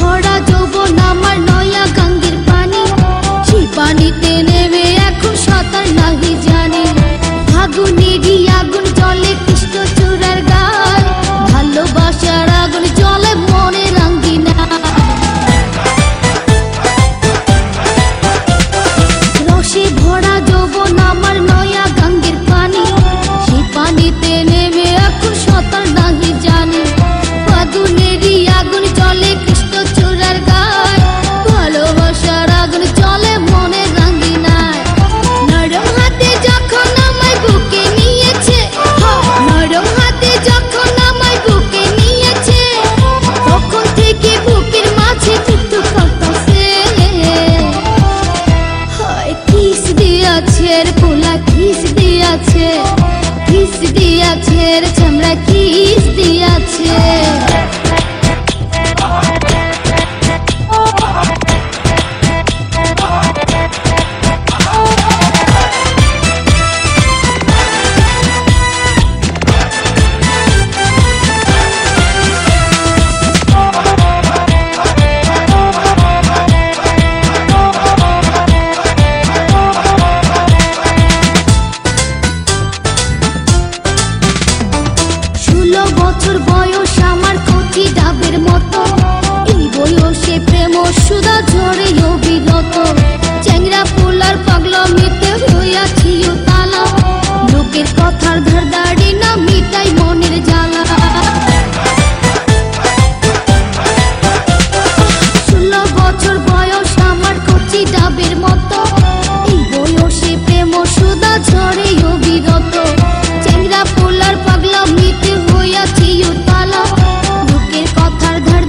ভরা যৌবন আমার নয়া গাঙ্গের পানি সেই পানিতে নেমে এখন সাঁতার নাহি জানি। ফাগুনেরই চামড়া কিস দিয়াছে।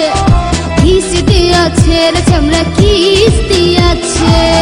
দিয়াছে কিস দিয়াছে রে চামড়া কিস দিয়াছে